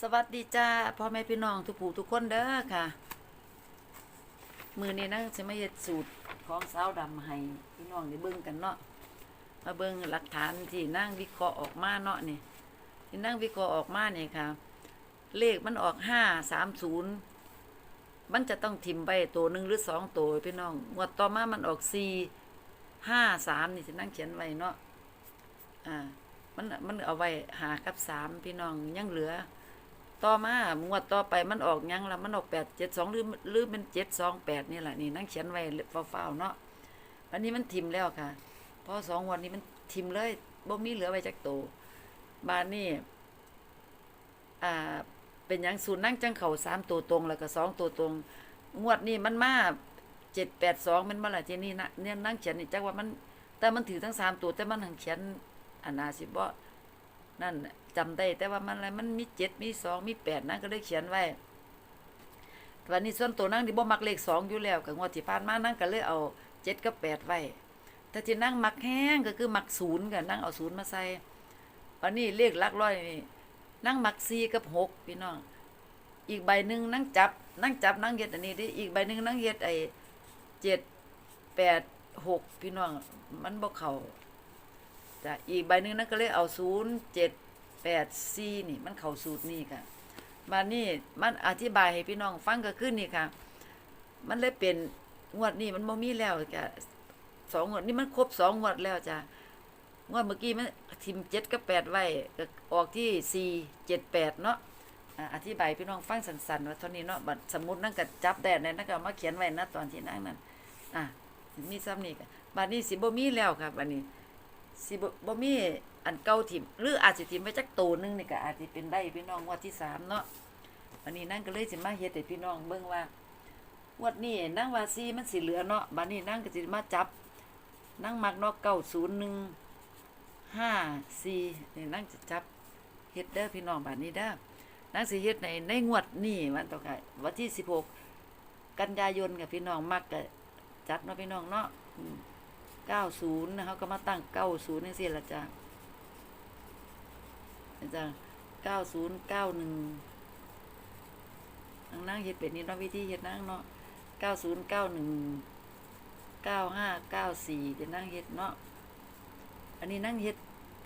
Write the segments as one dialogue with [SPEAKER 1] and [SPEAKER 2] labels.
[SPEAKER 1] สวัสดีจ้าพ่อแม่พี่น้องทุกผู้ทุกคนเด้อค่ะ มือนี้นะจะมาเฮ็ดสูตรของสาวดำให้พี่น้องได้เบิ่งกันเนาะมาเบิ่งหลักฐานที่นั่งวิเคราะห์ออกมาเนาะนี่ที่นั่งวิเคราะห์ออกมาเนี่ยค่ะ เลขมันออกห้าสามศูนย์มันจะต้องทิมไปตัวหนึ่งหรือสองตัวพี่น้องงวดต่อมามันออกสี่ห้าสามนี่จะนั่งเขียนไว้เนาะอ่ามันมันเอาไว้หากับสามพี่น้องยังเหลือ ต่อมางวดต่อไปมันออกยังละมันออกแปดเจ็ดสองหรือหรือเป็นเจ็ดสองแปดนี่แหละนี่นั่งเขียนไว้ฟ้าๆเนาะวันนี้มันทิมแล้วค่ะพราะสองวันนี้มันทิมเลยบ่มีเหลือไว้จักโตวบานนี่อ่าเป็นยังศูนย์นั่งจังเข่าสามตัวตรง แล้วก็สองตัวตรง งวดนี้มันมาเจ็ดแปดสองมันมาละเจนี่นะเนี่ยนั่งเขียนนี่จักว่ามัน แต่มันถือทั้งสามตัวแต่มันหังเขียนอันนาสิบ่นั่นน่ะ จำได้ แต่ว่ามันอะไรมันมีเจ็ดมีสองมีแปดนั่นก็เลยเขียนไว้วันนี้ส่วนตัวนั่งที่บ่มักเลขสองอยู่แล้วกับงวดที่ผ่านมานั่งก็เลยเอาเจ็ดกับแปดไว้ถ้าที่นั่งมักแห้งก็คือมักศูนย์กันนั่งเอาศูนย์มาใส่วันนี้เลขลักร้อยนี่นั่งมักสี่กับหกพี่น้องอีกใบหนึ่งนั่งจับ นั่งจับนั่งเฮ็ดอันนี้ดิอีกใบหนึ่งนั่งเฮ็ดไอ้เจ็ดแปดหกพี่น้องมันบ่เข้าจ้ะอีกใบหนึ่งนั่นก็เลยเอาศูนย์เจ็ด แปดสี่นี่มันเข้าสูตรนี่ค่ะมานี่มันอธิบายให้พี่น้องฟังก็ขึ้นนี่ค่ะ มันเลยเป็นงวดนี้มันบ่มีแล้วจ้ะสองงวดนี่มันครบสองงวดแล้วจ้ะงวดเมื่อกี้มันทิมเจ็ดกับแปดไว้ก็ออกที่สี่เจ็ดแปดเนาะอธิบายพี่น้องฟังสันๆว่าเท่านี้เนาะบัดสมมตินั่งก็จับได้ในนั่นก็เอามาเขียนไว้นะตอนที่นั่งนั้นอะมีซ้ำนี่ค่ะบัดนี้สิบ่มีแล้วค่ะบัดนี้ สิบ่บ่มีอันเก่าถิ่มหรืออาจสิถิ่มไว้จักโตนึงนี่ก็อาจสิเป็นได้พี่น้องงวดที่สามเนาะวันนี้นั่งก็เลยสิมาเฮ็ดให้พี่น้องเบิ่งว่างวดนี้นั่งว่าซีมันสิเหลือเนาะบัดนี้นั่งก็สิมาจับนั่งมักเนาะเก้าศูนย์หนึ่งห้าสี่นี่นั่งจะจับเฮ็ดเด้อพี่น้องบัดนี้เด้อนั่งสิเฮ็ดในในงวดนี้วันต่อไปวันที่สิบหกกันยายนกับพี่น้องมักก็จัดเนาะพี่น้องเนาะอืม เก้าศูนย์นะเขาก็มาตั้งเก้าศูนย์นี่สิละจ้ะนะจ้ะเก้าศูนย์เก้าหนึ่งนั่งเฮ็ดเป็นนี่เนาะวิธีเฮ็ดนั่งเนาะเก้าศูนย์เก้าหนึ่งเก้าห้าเก้าสี่จะนั่งเฮ็ดเนาะอันนี้นั่งเฮ็ด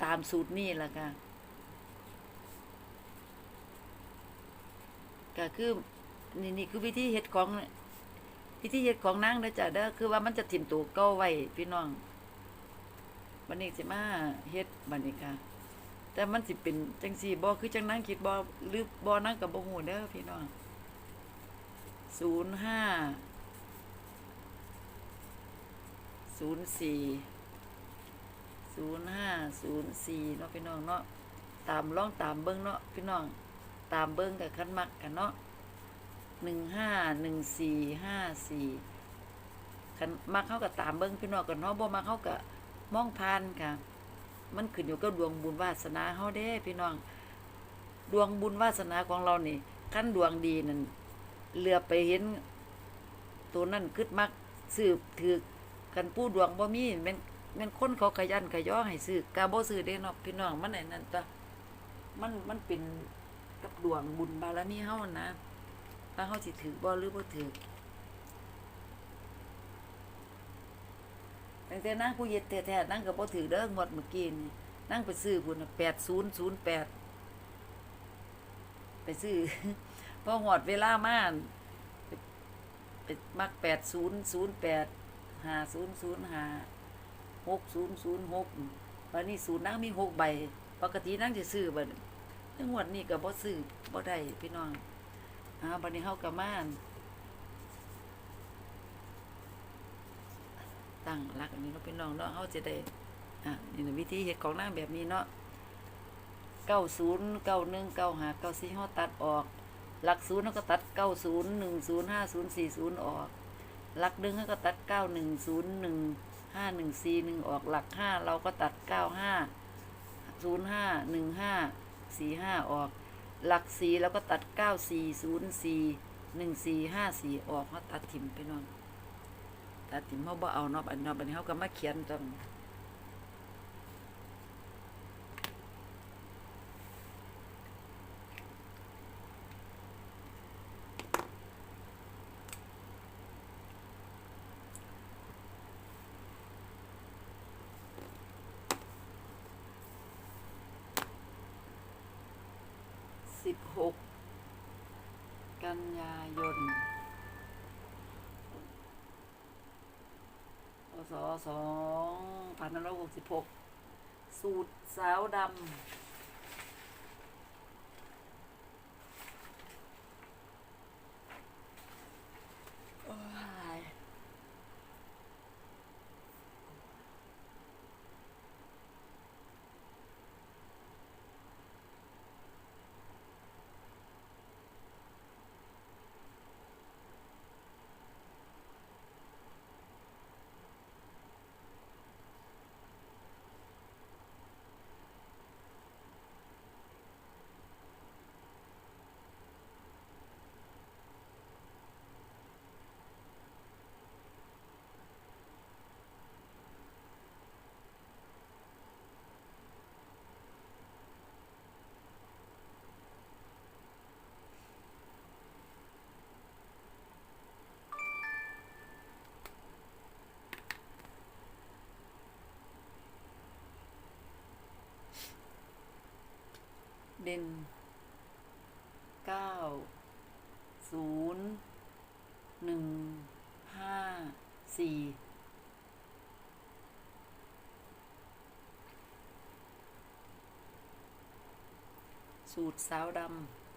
[SPEAKER 1] ตามสูตรนี่ละค่ะก็คือนี่นี่คือวิธีเฮ็ดของ พิธีเฮ็ดของนางเด้อจ้ะเด้อคือว่ามันจะถิ่มตัวเก่าไว้พี่น้องบัดนี้สิมาเฮ็ดบัดนี้ค่ะ แต่มันสิเป็นจังซี่บ่คือจังนางคิดบ่หรือบ่นางก็บ่ฮู้เด้อพี่น้อง05 04 0504เนาะพี่น้องเนาะตามลองตามเบิ่งเนาะพี่น้องตามเบิ่งกับคันมักกันเนาะ หนึ่งห้าหนึ่งสี่ห้าสี่คันมาเข้ากับตามเบิ้งพี่น้องกันเนาะบ่มาเข้ากับมองพานค่ะ มันขึ้นอยู่กับดวงบุญวาสนาเฮาเด้พี่น้อง ดวงบุญวาสนาของเรานี่ขั้นดวงดีนั่นเหลือไปเห็น ตัวนั่นคึดมักสืบถือกันผู้ดวงบ่มีแม่นแม่นคนเขาขยันขย่อให้ซื้อกาบ่ซื้อเด้เนาะพี่น้องมันไอ้นั่นตะมันมันเป็นกับดวงบุญบารมีเฮานะ ว่าเขาสิถือบ่หรือบ่ถือตั้งแต่นั่งผู้เย็ดแท้ๆนั่งก็บ่ถือเด้องวดเมื่อกี้นี่นั่งไปซื้อพุ่นแปดศูนย์ศูนย์แปดไปซื้อพอหอดเวลามาไปไปมักแปดศูนย์ศูนย์แปดห้าศูนย์ศูนย์ห้าหกศูนย์ศูนย์หกวันนี้ศูนย์นั่งมีหกใบ ปกตินั่งจะซื้อบัดนี้งวดนี้ก็บ่ซื้อบ่ได้พี่น้อง อ้าบันนี้เข้ากับม่านตั้งรักอันนี้เราเป็นน้องเนาะเฮาจะได้อะนี่นะวิธีเห็ดของนางแบบนี้เนาะเก้าศูนย์เก้าหนึ่งเก้าหาเก้าสี่เฮาตัดออกหลักศูนย์ก็ตัดเก้าศูนย์หนึ่งศูนย์ห้าศูนย์สี่ศูนย์ออก หลักหนึ่งก็ตัดเก้าหนึ่งศูนย์หนึ่งห้าหนึ่งสี่หนึ่งออกหลักห้าเราก็ตัดเก้าห้าศูนย์ห้าหนึ่งห้าสี่ห้าออก หลักสีแล้วก็ตัดเก้าสี่ศูนย์สี่หนึ่งสี่ห้าสี่ออกเขาตัดถิ่มไปนอนตัดถิ่มเขาบ่เอาเนาะอันเนาะบันเขาก็มาเขียนตรง สิบหกกันยายนพศสองพันห้าร้อยหกสิบหกสูตรสาวดำ โอ้ย เด่นเก้าศูนย์หนึ่งห้าสี่สูตรสาวดำ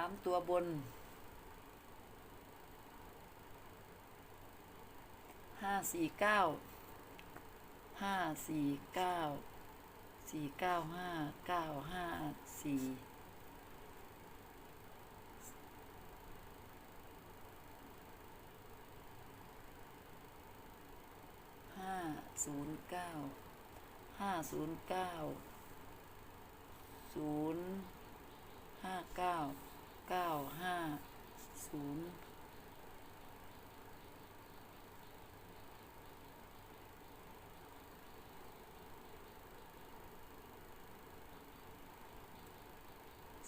[SPEAKER 1] ามตัวบนห้าสี่เก้าห้าสี่เก้าสี่เก้าห้าเก้าห้าสี่ห้าศูนย์เก้าห้าศูนย์เก้าศูนย์ห้าเก้า ก้าห้าศูนย์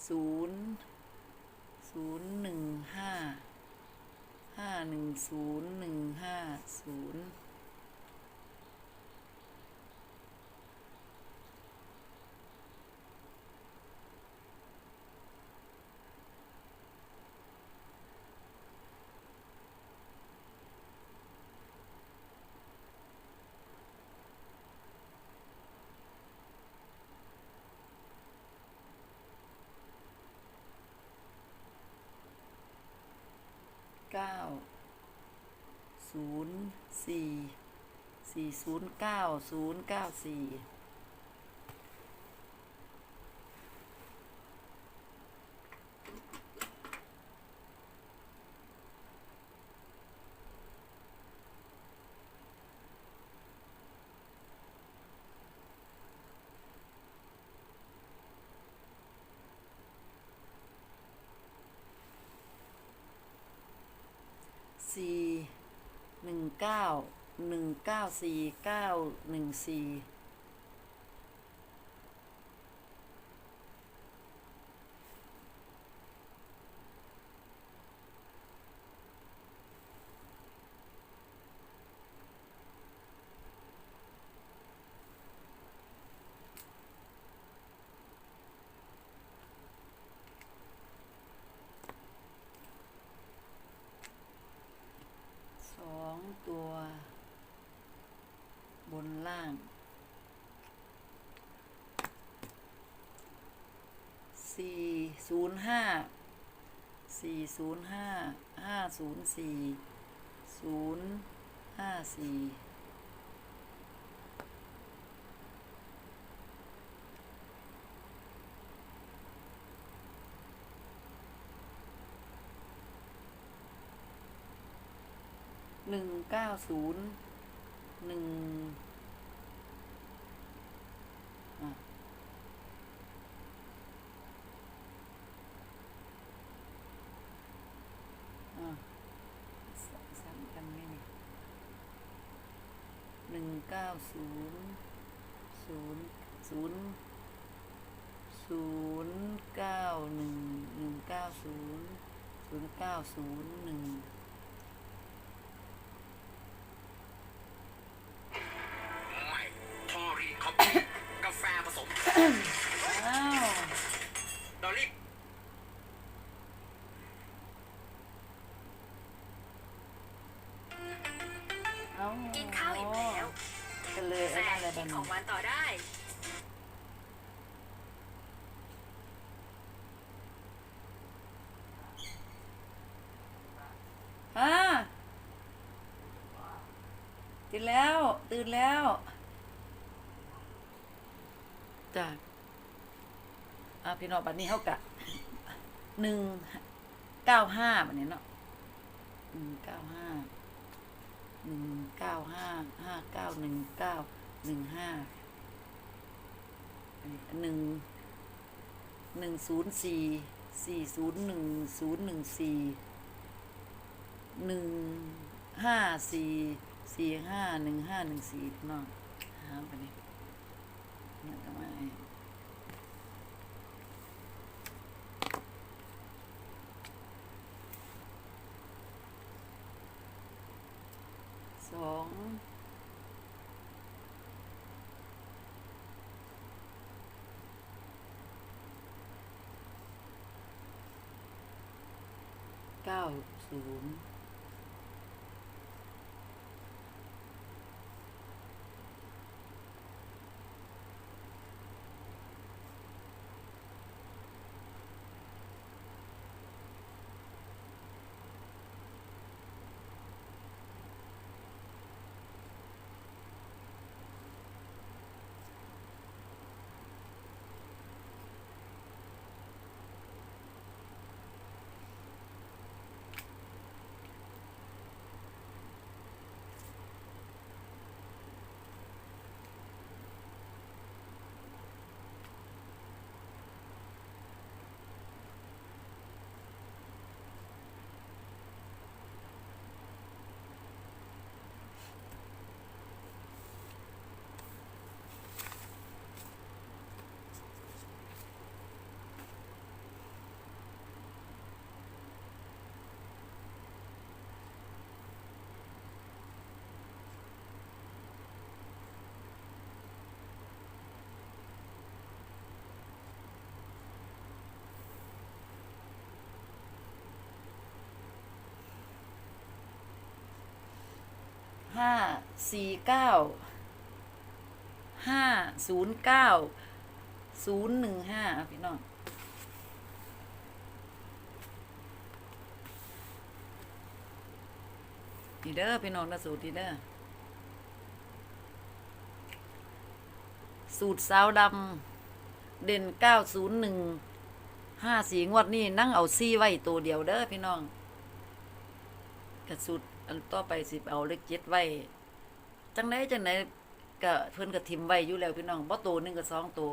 [SPEAKER 1] ศูนย์ศูนย์หนึ่งห้าห้าหนึ่งศูนย์หนึ่งห้าศูนย์ เก้า ศูนย์สี่สี่ศูนย์เก้าศูนย์เก้าสี่ สี่หนึ่ง เก้าหนึ่งเก้าสี่เก้าหนึ่งสี่องตัว บนล่าง สี่ ศูนย์ห้าสี่ศูนย์ห้าห้าศูนย์สี่ศูนย์ห้าสี่หนึ่งเก้าศูนย์หนึ่งอะอะสซ้ำกันไหมเนี่ยหนึ่งเก้า ศูนย์ศูนย์ศูนย์ศูนย์เก้าหนึ่งหนึ่งเก้าศูนย์ศูนย์เก้าศูนย์หนึ่ง
[SPEAKER 2] ตื่
[SPEAKER 1] นแล้ว ตื่นแล้วจ้ะอ่าพี่น้องบัดนี้เขากะหนึ่งเก้าห้าบัดนี้เนาะหนึ่งเก้าห้าหนึ่งเก้าห้าห้าเก้าหนึ่งเก้าหนึ่งห้าหนึ่งหนึ่งศูนย์สี่สี่ศูนย์หนึ่งศูนย์หนึ่งสี่หนึ่งห้าสี่ สี่ห้าหนึ่งห้าหนึ่งสี่นองหาไปนี่เนี่ยทำไมสองเก้าศูนย์ห้า สี่เก้าห้าศูนย์เก้าศูนย์หนึ่งห้าพี่น้องนี่เด้อพี่น้องนะสูตรนี่เด้อสูตรสาวดำเด่นเก้าศูนย์หนึ่งห้าสีงวดนี่นั่งเอาซี่ไว้ตัวเดียวเด้อพี่น้องกระสูตรอันต่อไปสิเอาเลขเจ็ดไว้ จังไดจังไดก็เพิ่นก็ทิมไว้อยู่แล้วพี่น้องบ่ตัวหนึงก็สองตัว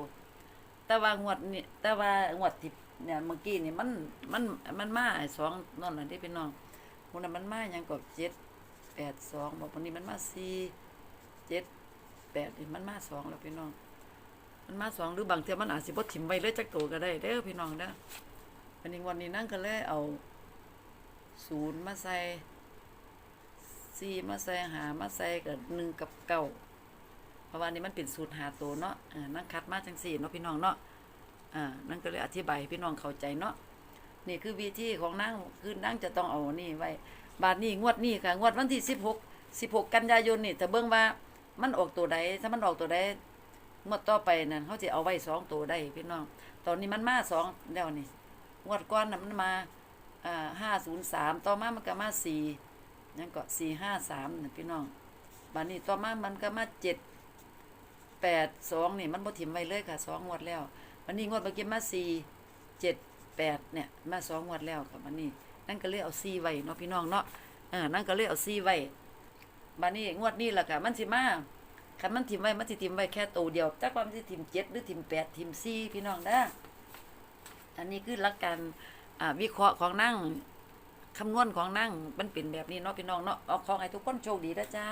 [SPEAKER 1] แต่ว่างวดนี่แต่ว่างวดที่เนี่ยเมื่อกี้นี่มันมันมันมาไอ้สองนั่นน่ะที่พี่น้องมื้อนั้นมันมาหยังก็เจ็ดแปดสองบอกวันนี้มันมาสี่เจ็ดแปดนี่มันมาสองแล้วพี่น้อง มันมาสองหรือบางเทื่อมันอาจสิบ่ทิมไว้เลยจักตัวก็ได้เด้อพี่น้องเด้อวันนี้วันนี้นั่งก็เลยเอาศูนย์มาใส่ สี่มาใส่หามาใส่กับหนึ่งกับเก้าเพราะว่านี่มันเป็นสูตรหาตัวเนาะนั่งคัดมาจังสี่เนาะพี่น้องเนาะอ่านั่นก็เลยอธิบายพี่น้องเข้าใจเนาะนี่คือวิธีของนั่งคือนั่งจะต้องเอานี่ไว้บาทนี้งวดนี้ค่ะงวดวันที่สิบหกสิบหกกันยายนนี่แต่เบิ่งว่ามันออกตัวใดถ้ามันออกตัวใดงวดต่อไปนั่นเขาจะเอาไว้สองตัวได้พี่น้อง ตอนนี้มันมาสองแล้วนี่งวดก้อนน่ะมันมาอ่าห้าศูนย์สามต่อมามันก็มาสี่ นั่นก็สี่ห้าสามนี่พี่น้องบัดนี้ต่อมามันก็มาเจ็ดแปดสองนี่มันบ่ถิ่มไว้เลยค่ะสองงวดแล้ววันนี้งวดเมื่อกี้มาสี่เจ็ดแปดเนี่ยมาสองงวดแล้วค่ะวันนี้นั่นก็เลยเอาสี่ไว้เนาะพี่น้องเนาะเออนั่นก็เลยเอาสี่ไว้บัดนี้งวดนี้ล่ะค่ะมันสิมาคันมันถิ่มไว้มันสิถิ่มไว้แค่ตัวเดียวจักว่ามันสิถิ่มเจ็ดหรือถิ่มแปดถิ่มสี่พี่น้องนะอันนี้คือหลักการอ่าวิเคราะห์ของนั่ง คำนวณของนั่งมันเป็นแบบนี้เนาะพี่น้องเนาะเอาของให้ทุกคนโชคดีนะจ้า